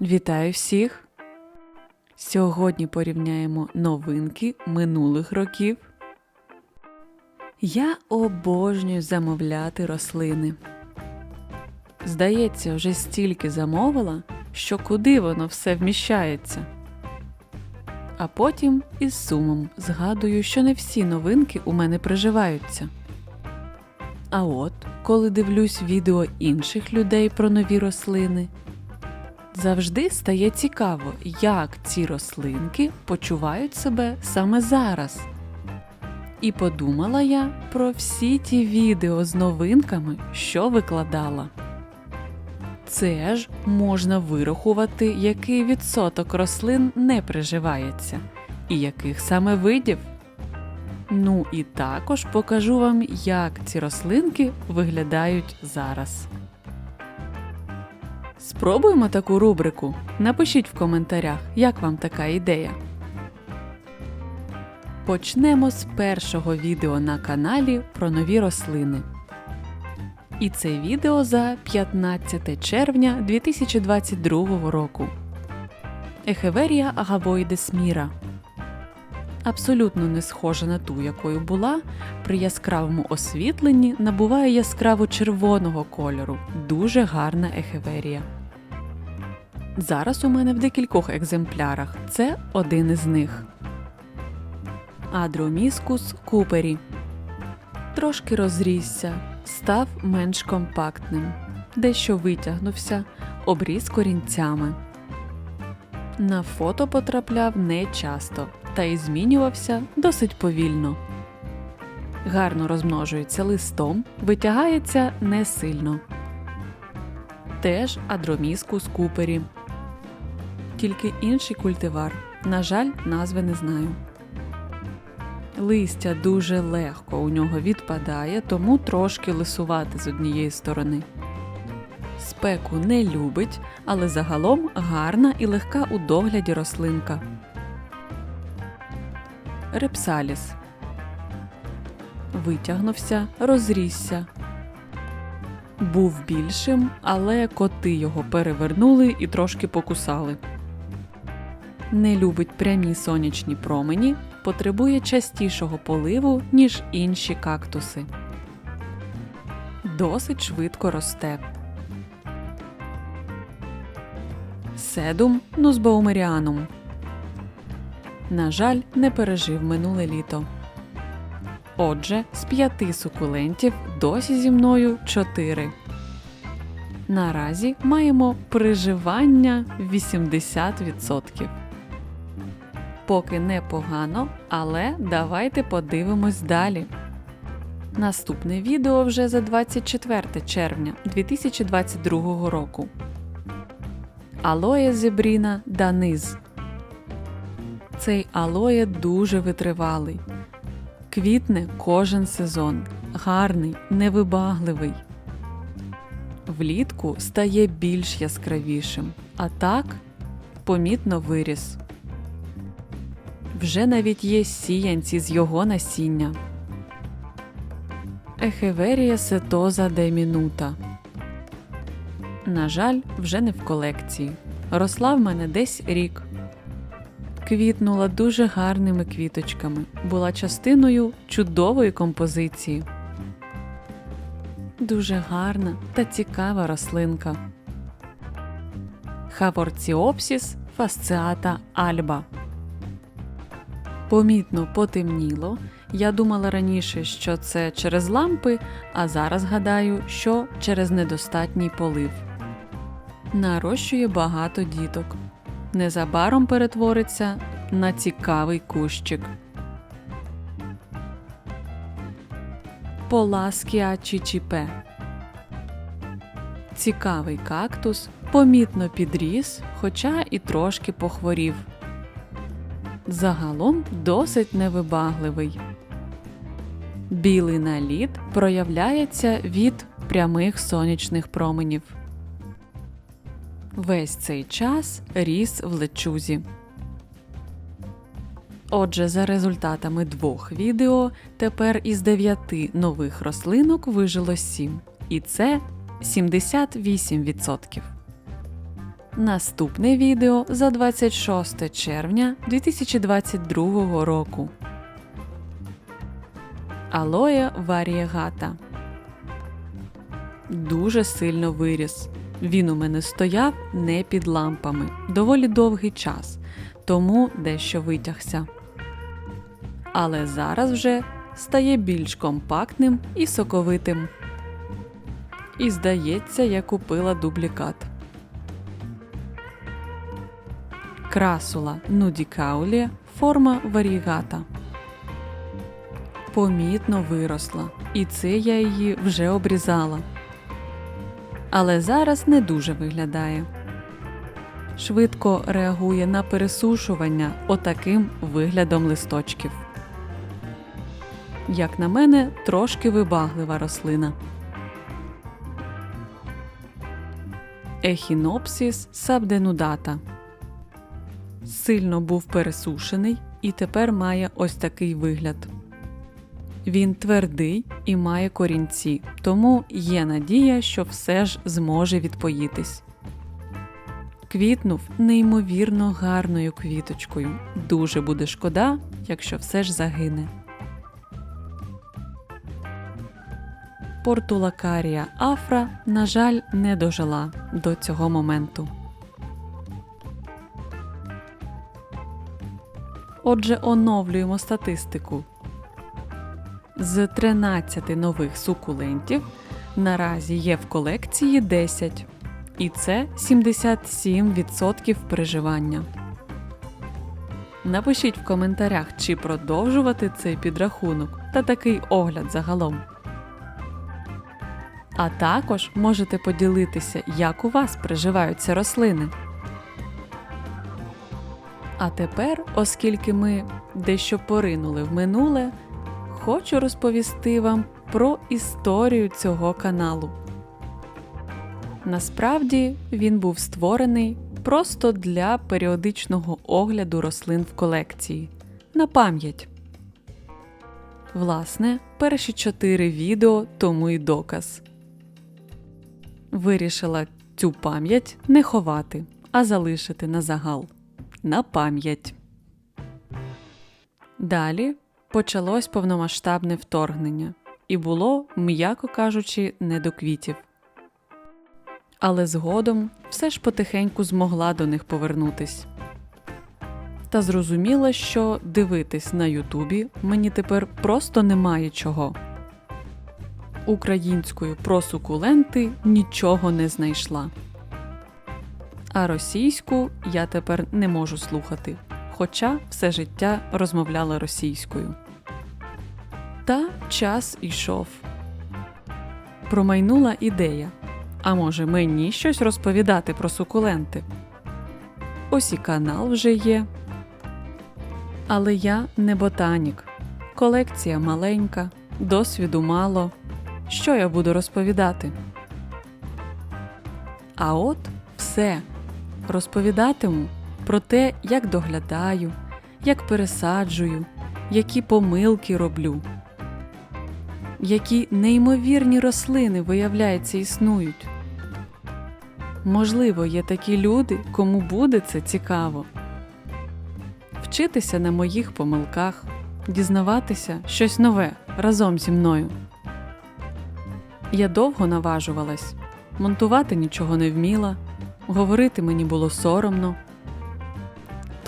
Вітаю всіх! Сьогодні порівняємо новинки минулих років. Я обожнюю замовляти рослини. Здається, вже стільки замовила, що куди воно все вміщається. А потім із сумом згадую, що не всі новинки у мене приживаються. А от, коли дивлюсь відео інших людей про нові рослини, завжди стає цікаво, як ці рослинки почувають себе саме зараз. І подумала я про всі ті відео з новинками, що викладала. Це ж можна вирахувати, який відсоток рослин не приживається, і яких саме видів. Ну і також покажу вам, як ці рослинки виглядають зараз. Спробуємо таку рубрику. Напишіть в коментарях, як вам така ідея. Почнемо з першого відео на каналі про нові рослини. І це відео за 15 червня 2022 року. Ехеверія агавоїдес міра. Абсолютно не схожа на ту, якою була, при яскравому освітленні набуває яскраво червоного кольору. Дуже гарна ехеверія. Зараз у мене в декількох екземплярах. Це один із них. Адроміскус купері. Трошки розрісся, став менш компактним, дещо витягнувся, обріз корінцями. На фото потрапляв не часто та й змінювався досить повільно. Гарно розмножується листом, витягається не сильно. Теж адроміскус купері. Тільки інший культивар. На жаль, назви не знаю. Листя дуже легко у нього відпадає, тому трошки лисувати з однієї сторони. Спеку не любить, але загалом гарна і легка у догляді рослинка. Репсаліс витягнувся, розрісся. Був більшим, але коти його перевернули і трошки покусали. Не любить прямі сонячні промені, потребує частішого поливу, ніж інші кактуси. Досить швидко росте. Седум нузбаумеріанум. На жаль, не пережив минуле літо. Отже, з п'яти сукулентів досі зі мною чотири. Наразі маємо приживання 80%. Поки непогано, але давайте подивимось далі. Наступне відео вже за 24 червня 2022 року. Алоє зебріна Даниз. Цей алоє дуже витривалий. Квітне кожен сезон. Гарний, невибагливий. Влітку стає більш яскравішим, а так помітно виріс. Вже навіть є сіянці з його насіння. Ехеверія сетоза де мінута. На жаль, вже не в колекції. Росла в мене десь рік. Квітнула дуже гарними квіточками, була частиною чудової композиції. Дуже гарна та цікава рослинка. Хаворціопсіс фасциата альба. Помітно потемніло. Я думала раніше, що це через лампи, а зараз гадаю, що через недостатній полив. Нарощує багато діток. Незабаром перетвориться на цікавий кущик. Поласкія чічіпе. Цікавий кактус, помітно підріс, хоча і трошки похворів. Загалом досить невибагливий. Білий наліт проявляється від прямих сонячних променів. Весь цей час ріс в лечузі. Отже, за результатами двох відео тепер із дев'яти нових рослинок вижило сім. І це 78%. Наступне відео за 26 червня 2022 року. Алоє варієгата. Дуже сильно виріс. Він у мене стояв не під лампами доволі довгий час, тому дещо витягся. Але зараз вже стає більш компактним і соковитим. І здається, я купила дублікат. Красула нудікаулі форма варігата. Помітно виросла, і це я її вже обрізала. Але зараз не дуже виглядає. Швидко реагує на пересушування отаким виглядом листочків. Як на мене, трошки вибаглива рослина. Ехінопсіс сабденудата. Сильно був пересушений і тепер має ось такий вигляд. Він твердий і має корінці, тому є надія, що все ж зможе відпоїтись. Квітнув неймовірно гарною квіточкою. Дуже буде шкода, якщо все ж загине. Портулакарія Афра, на жаль, не дожила до цього моменту. Отже, оновлюємо статистику. З 13 нових сукулентів наразі є в колекції 10, і це 77% приживання. Напишіть в коментарях, чи продовжувати цей підрахунок та такий огляд загалом. А також можете поділитися, як у вас приживаються рослини. А тепер, оскільки ми дещо поринули в минуле, хочу розповісти вам про історію цього каналу. Насправді він був створений просто для періодичного огляду рослин в колекції на пам'ять. Власне, перші чотири відео тому й доказ. Вирішила цю пам'ять не ховати, а залишити на загал. На пам'ять. Далі почалось повномасштабне вторгнення, і було, м'яко кажучи, не до квітів. Але згодом все ж потихеньку змогла до них повернутись. Та зрозуміла, що дивитись на Ютубі мені тепер просто немає чого. Українською про сукуленти нічого не знайшла. А російську я тепер не можу слухати, хоча все життя розмовляла російською. Та час ішов. Промайнула ідея. А може мені щось розповідати про сукуленти? Ось і канал вже є. Але я не ботанік. Колекція маленька, досвіду мало. Що я буду розповідати? А от все розповідатиму про те, як доглядаю, як пересаджую, які помилки роблю, які неймовірні рослини, виявляється, існують. Можливо, є такі люди, кому буде це цікаво. Вчитися на моїх помилках, дізнаватися щось нове разом зі мною. Я довго наважувалась, монтувати нічого не вміла, говорити мені було соромно.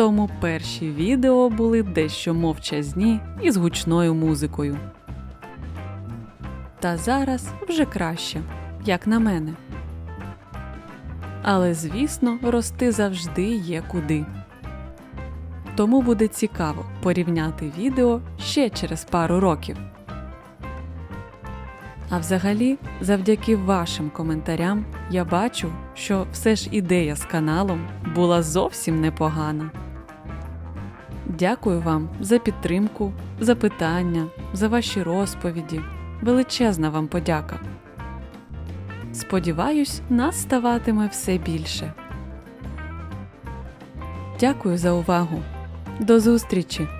Тому перші відео були дещо мовчазні і з гучною музикою. Та зараз вже краще, як на мене. Але, звісно, рости завжди є куди. Тому буде цікаво порівняти відео ще через пару років. А взагалі, завдяки вашим коментарям, я бачу, що все ж ідея з каналом була зовсім непогана. Дякую вам за підтримку, за питання, за ваші розповіді. Величезна вам подяка. Сподіваюсь, нас ставатиме все більше. Дякую за увагу. До зустрічі!